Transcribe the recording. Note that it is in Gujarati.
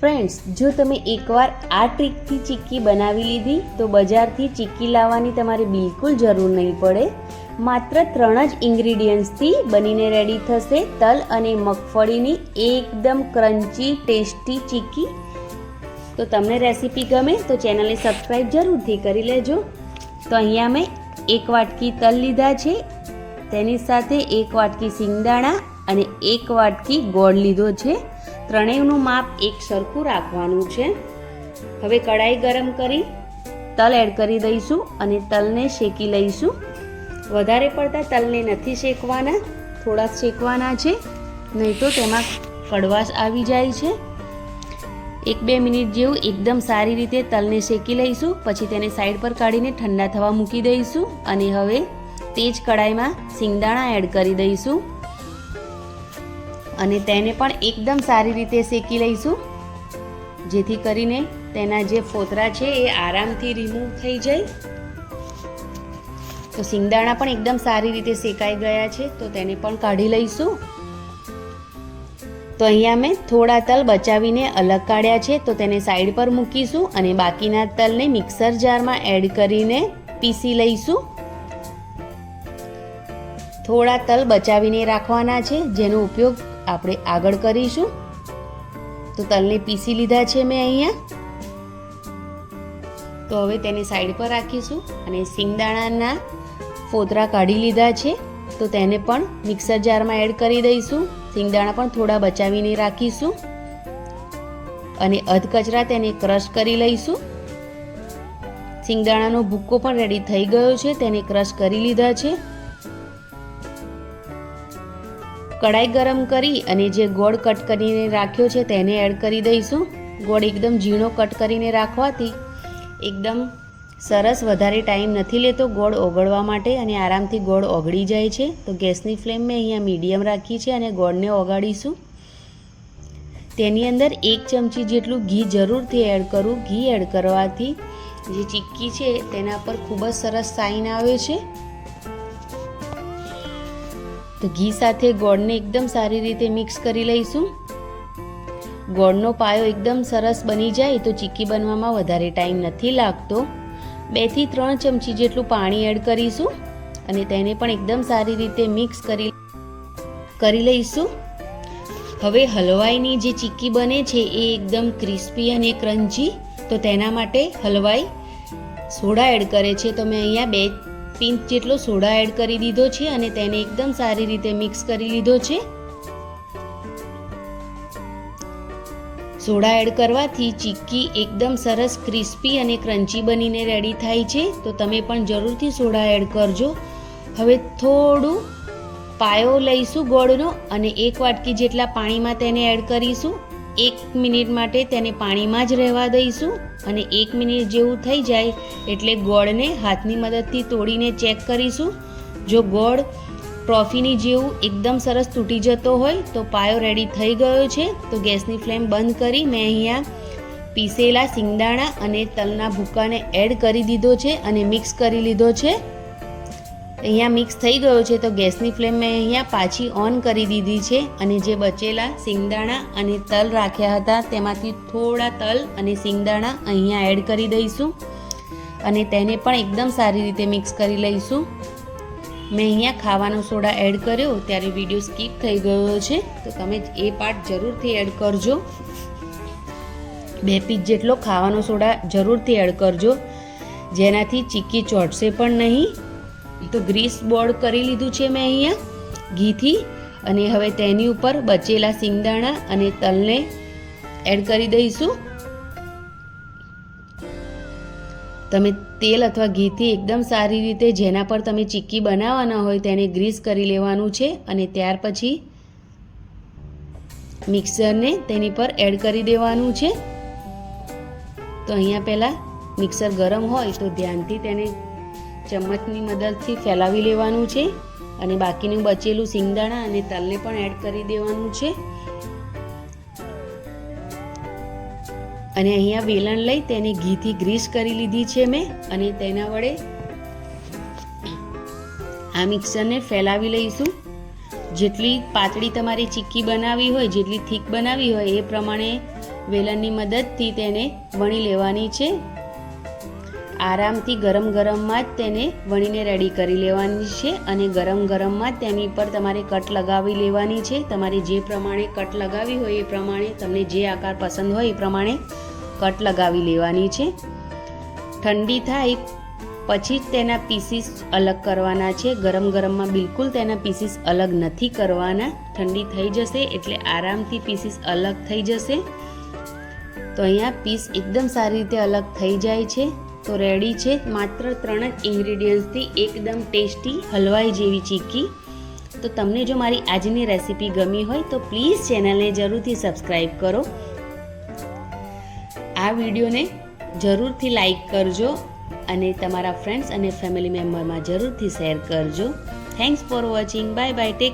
ફ્રેન્ડ્સ જો તમે એકવાર આ ટ્રીકથી ચીક્કી બનાવી લીધી, તો બજારથી ચીક્કી લાવવાની તમારે બિલકુલ જરૂર નહીં પડે. માત્ર ત્રણ જ ઇન્ગ્રીડિયન્ટ્સથી બનીને રેડી થશે તલ અને મગફળીની એકદમ ક્રન્ચી ટેસ્ટી ચીક્કી. તો તમને રેસીપી ગમે તો ચેનલને સબસ્ક્રાઈબ જરૂરથી કરી લેજો. તો અહીંયા મેં એક વાટકી તલ લીધા છે, તેની સાથે એક વાટકી સિંગદાણા અને એક વાટકી ગોળ લીધો છે. ત્રણેયનું માપ એક સરખું રાખવાનું છે. હવે કઢાઈ ગરમ કરી તલ એડ કરી દઈશું અને તલને શેકી લઈશું. વધારે પડતા તલને નથી શેકવાના, થોડા શેકવાના છે, નહીં તો તેમાં કડવાશ આવી જાય છે. એક બે મિનિટ જેવું એકદમ સારી રીતે તલને શેકી લઈશું, પછી તેને સાઈડ પર કાઢીને ઠંડા થવા મૂકી દઈશું અને હવે તે જ કઢાઈમાં સિંગદાણા એડ કરી દઈશું. અને તેને પણ એકદમ સારી રીતે શેકી લઈશું. જેથી કરીને તેના જે ફોતરા છે એ આરામથી રિમૂવ થઈ જાય. તો સિંગદાણા પણ એકદમ સારી રીતે શેકાઈ ગયા છે, તો તેને પણ કાઢી લઈશું. તો અહીંયા મેં થોડા તલ બચાવીને અલગ કાઢ્યા છે, તો તેને સાઈડ પર મૂકીશું અને બાકીના તલને મિક્સર જારમાં એડ કરીને પીસી લઈશું. થોડા તલ બચાવીને રાખવાના છે, જેનો ઉપયોગ આપણે આગળ કરીશું. તો તલને પીસી લીધા છે મેં અહીંયા. તો હવે તેને સાઈડ પર રાખીશું અને સિંગદાણાના ફોતરા કાઢી લીધા છે. તો તેને પણ મિક્સર જારમાં એડ કરી દઈશું. સિંગદાણા પણ થોડા બચાવીને રાખીશું. અને અધકચરા તેને ક્રશ કરી લઈશું. સિંગદાણાનો ભૂક્કો પણ રેડી થઈ ગયો છે. તેને ક્રશ કરી લીધા છે. કડાઈ ગરમ કરી અને જે ગોળ કટ કરીને રાખ્યો છે તેને એડ કરી દઈશું. ગોળ એકદમ ઝીણો કટ કરીને રાખવાથી એકદમ સરસ વધારે ટાઈમ નથી લેતો ગોળ ઓગળવા માટે અને આરામથી ગોળ ઓગળી જાય છે. તો ગેસની ફ્લેમ મેં અહીંયા મીડિયમ રાખી છે અને ગોળને ઓગાળીશું. તેની અંદર એક ચમચી જેટલું ઘી જરૂરથી એડ કરું. ઘી એડ કરવાથી જે ચીક્કી છે તેના પર ખૂબ જ સરસ સાઈન આવે છે. તો ઘી સાથે ગોળને એકદમ સારી રીતે મિક્સ કરી લઈશું. ગોળનો પાયો એકદમ સરસ બની જાય તો ચીક્કી બનવામાં વધારે ટાઈમ નથી લાગતો. બેથી ત્રણ ચમચી જેટલું પાણી એડ કરીશું અને તેને પણ એકદમ સારી રીતે મિક્સ કરી કરી લઈશું. હવે હલવાઈની જે ચીક્કી બને છે એ એકદમ ક્રિસ્પી અને ક્રન્ચી તો તેના માટે હલવાઈ સોડા એડ કરે છે. તો મેં અહીંયા બે પિંચ જેટલો સોડા એડ કરી દીધો છે અને તેને એકદમ સારી રીતે મિક્સ કરી લીધો છે. સોડા એડ કરવાથી ચીક્કી એકદમ સરસ ક્રિસ્પી અને ક્રન્ચી બનીને રેડી થાય છે. તો તમે પણ જરૂરથી સોડા એડ કરજો. હવે થોડું પાયો લઈશું ગોળનો અને એક વાટકી જેટલા પાણીમાં તેને એડ કરીશું. એક મિનિટ માટે તેને પાણીમાં જ રહેવા દઈશું અને એક મિનિટ જેવું થઈ જાય એટલે ગોળને હાથની મદદથી તોડીને ચેક કરીશું. જો ગોળ ટ્રોફીની જેવું એકદમ સરસ તૂટી જતો હોય તો પાયો રેડી થઈ ગયો છે. તો ગેસની ફ્લેમ બંધ કરી મેં અહીંયા પીસેલા સિંગદાણા અને તલના ભૂકાને એડ કરી દીધો છે અને મિક્સ કરી લીધો છે. અહીંયા મિક્સ થઈ ગયો છે તો ગેસની ફ્લેમ મેં અહીંયા પાછી ઓન કરી દીધી છે અને જે બચેલા સિંગદાણા અને તલ રાખ્યા હતા તેમાંથી થોડા તલ અને સિંગદાણા અહીંયા એડ કરી દઈશું અને તેને પણ એકદમ સારી રીતે મિક્સ કરી લઈશું. મેં અહીંયા ખાવાનો સોડા એડ કર્યો ત્યારે વીડિયો સ્કીપ થઈ ગયો છે તો તમે એ પાર્ટ જરૂરથી એડ કરજો. બે પીસ જેટલો ખાવાનો સોડા જરૂરથી એડ કરજો. જેનાથી ચીક્કી ચોટશે પણ નહીં. તો ગ્રીસ બોર્ડ કરી લીધું છે મેં અહીંયા ઘીથી. અને હવે તેની ઉપર બચેલા સિંગદાણા અને તલને એડ કરી દઈશું. તમે તેલ અથવા ઘીથી એકદમ સારી રીતે જેના પર તમે ચીક્કી બનાવવાના હોય તેને ગ્રીસ કરી લેવાનું છે. અને ત્યાર પછી મિક્સરને તેની પર એડ કરી દેવાનું છે. તો અહીંયા પહેલાં મિક્સર ગરમ હોય તો ધ્યાનથી તેને ચમચની મદદથી ફેલાવી લેવાનું છે અને બાકીનું બચેલું સિંગદાણા અને તલને પણ એડ કરી દેવાનું છે. અને અહીંયા વેલણ લઈ તેને ઘીથી ગ્રીસ કરી લીધી છે મેં અને તેના વડે આ મિક્સરને ફેલાવી લઈશું. જેટલી પાતળી તમારે ચીક્કી બનાવી હોય, જેટલી થીક બનાવી હોય, એ પ્રમાણે વેલણની મદદથી તેને વણી લેવાની છે. આરામથી ગરમ ગરમમાં જ તેને વણીને રેડી કરી લેવાની છે અને ગરમ ગરમમાં જ તેની પર તમારે કટ લગાવી લેવાની છે. તમારે જે પ્રમાણે કટ લગાવી હોય એ પ્રમાણે, તમને જે આકાર પસંદ હોય એ પ્રમાણે કટ લગાવી લેવાની છે. ઠંડી થાય પછી જ તેના પીસીસ અલગ કરવાના છે. ગરમ ગરમમાં બિલકુલ તેના પીસીસ અલગ નથી કરવાના. ઠંડી થઈ જશે એટલે આરામથી પીસીસ અલગ થઈ જશે. તો અહીંયા પીસ એકદમ સારી રીતે અલગ થઈ જાય છે. તો રેડી છે માત્ર ત્રણ જ ઇન્ગ્રીડિયન્ટ્સથી એકદમ ટેસ્ટી હલવાઈ જેવી ચીક્કી. તો તમને જો મારી આજની રેસીપી ગમી હોય તો પ્લીઝ ચેનલને જરૂરથી સબસ્ક્રાઈબ કરો. આ વિડીયોને જરૂરથી લાઈક કરજો અને તમારા ફ્રેન્ડ્સ અને ફેમિલી મેમ્બરમાં જરૂરથી શેર કરજો. Thanks for watching bye bye take